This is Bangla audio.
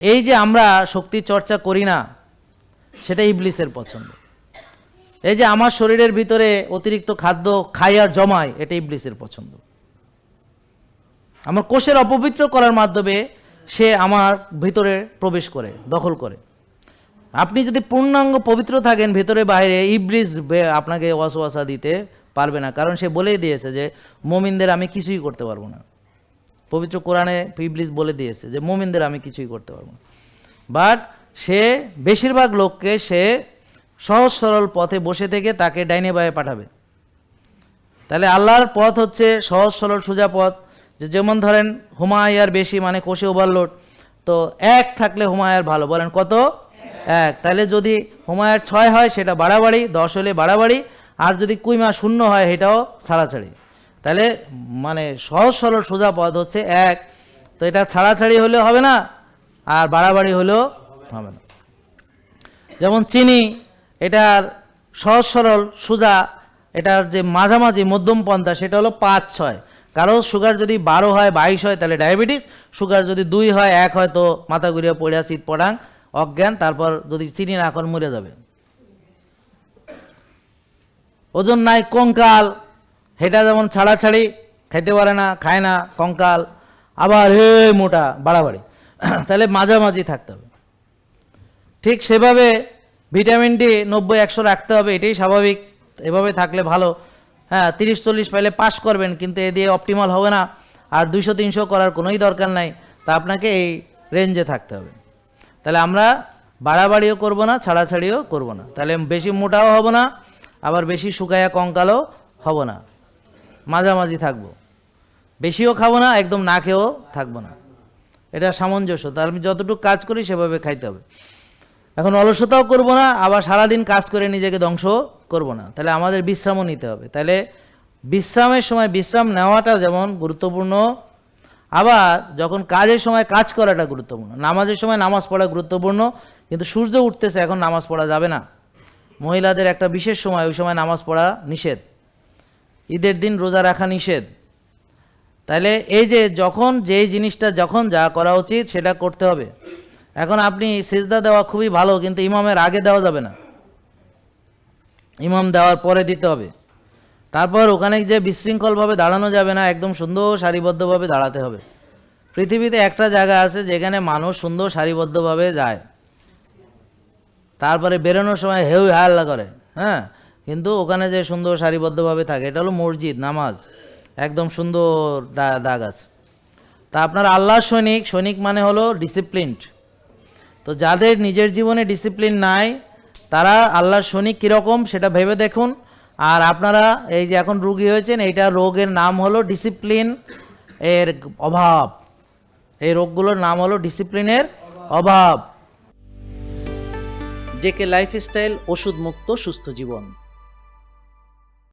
এই যে আমরা শক্তি চর্চা করি না, সেটা ইবলিসের পছন্দ। এই যে আমার শরীরের ভিতরে অতিরিক্ত খাদ্য খাই আর জমায় এটা ইবলিসের পছন্দ। আমার কোষের অপবিত্র করার মাধ্যমে সে আমার ভিতরে প্রবেশ করে, দখল করে। আপনি যদি পূর্ণাঙ্গ পবিত্র থাকেন ভেতরে বাইরে বে- আপনাকে ওয়াসওয়াসা দিতে পারবে না, কারণ সে বলেই দিয়েছে যে, মোমিনদের আমি কিছুই করতে পারব না। পবিত্র কোরআনে ইবলিস বলে দিয়েছে যে মোমিনদের আমি কিছুই করতে পারব না। বাট সে বেশিরভাগ লোককে সে সহজ সরল পথে বসে থেকে তাকে ডাইনে বায়ে পাঠাবে। তাহলে আল্লাহর পথ হচ্ছে সহজ সরল সোজা পথ। যে যেমন ধরেন হুমায়ার বেশি মানে কোষে ওভারলোড, তো এক থাকলে হুমায়ার ভালো। বলেন কত? এক। তাহলে যদি হুমায়ার ছয় হয়, সেটা বাড়াবাড়ি, দশ হলে বাড়াবাড়ি, আর যদি কুইমা শূন্য হয় এটাও ছাড়াছাড়ি তাহলে মানে সহজ সরল সোজা পথ হচ্ছে এক। তো এটা ছাড়াছাড়ি হলে হবে না, আর বাড়াবাড়ি হলেও হবে না। যেমন চিনি, এটার সহজ সরল সোজা, এটার যে মাঝামাঝি মধ্যম পন্থা, সেটা হলো পাঁচ ছয়। কারও সুগার যদি বারো হয়, বাইশ হয়, তাহলে ডায়াবেটিস। সুগার যদি দুই হয়, এক হয়, তো মাথা ঘুরিয়ে পড়িয়া শীত পড়াং, অজ্ঞান, তারপর যদি চিনি না, এখন মরে যাবে। ওজন নাই, কঙ্কাল সেটা যেমন ছাড়াছাড়ি খেতে পারে না, খায় না, কঙ্কাল, আবার হে মোটা, বাড়াবাড়ি। তাহলে মাঝামাঝি থাকতে হবে। ঠিক সেভাবে ভিটামিন ডি নব্বই, একশো রাখতে হবে, এটাই স্বাভাবিক। এভাবে থাকলে ভালো। হ্যাঁ তিরিশ, চল্লিশ পাইলে পাস করবেন, কিন্তু এ দিয়ে অপটিমাল হবে না। আর দুইশো, তিনশো করার কোনোই দরকার নাই। তা আপনাকে এই রেঞ্জে থাকতে হবে। তাহলে আমরা বাড়াবাড়িও করব না, ছাড়াছাড়িও করব না। তাহলে বেশি মোটাও হব না, আবার বেশি শুকায়া কঙ্কালও হব না। মাঝামাঝি থাকব। বেশিও খাব না, একদম না খেয়েও থাকব না। এটা সামঞ্জস্য তাহলে আমি যতটুকু কাজ করি সেভাবে খাইতে হবে। এখন অলসতাও করব না, আবার সারাদিন কাজ করে নিজেকে ধ্বংস করব না। তাহলে আমাদের বিশ্রামও নিতে হবে। তাহলে বিশ্রামের সময় বিশ্রাম নেওয়াটা যেমন গুরুত্বপূর্ণ, আবার যখন কাজের সময় কাজ করাটা গুরুত্বপূর্ণ, নামাজের সময় নামাজ পড়া গুরুত্বপূর্ণ, কিন্তু সূর্য উঠতেছে এখন নামাজ পড়া যাবে না। মহিলাদের একটা বিশেষ সময়, ওই সময় নামাজ পড়া নিষেধ। ঈদের দিন রোজা রাখা নিষেধ। তাহলে এই যে যখন যেই জিনিসটা যখন যা করা উচিত সেটা করতে হবে। এখন আপনি সেজদা দেওয়া খুবই ভালো, কিন্তু ইমামের আগে দেওয়া যাবে না। ইমাম দেওয়ার পরে দিতে হবে। তারপর ওখানে যে বিশৃঙ্খলভাবে দাঁড়ানো যাবে না, একদম সুন্দর সারিবদ্ধভাবে দাঁড়াতে হবে। পৃথিবীতে একটা জায়গা আছে যেখানে মানুষ সুন্দর সারিবদ্ধভাবে যায়। তারপরে বেরোনোর সময় হেউ হাল্লা করে হ্যাঁ? কিন্তু ওখানে যে সুন্দর সারিবদ্ধভাবে থাকে, এটা হলো মসজিদ, নামাজ। একদম সুন্দর দাগ আছে। তা আপনার আল্লাহ সৈনিক সৈনিক মানে হলো ডিসিপ্লিনড তো যাদের নিজের জীবনে ডিসিপ্লিন নাই, তারা আল্লাহর সৈনিক কীরকম সেটা ভেবে দেখুন। আর আপনারা এই যে এখন রুগী হয়েছেন, এইটা রোগের নাম হলো ডিসিপ্লিন এর অভাব। এই রোগগুলোর নাম হলো ডিসিপ্লিনের অভাব। জেকে লাইফস্টাইল ওষুধ মুক্ত সুস্থ জীবন।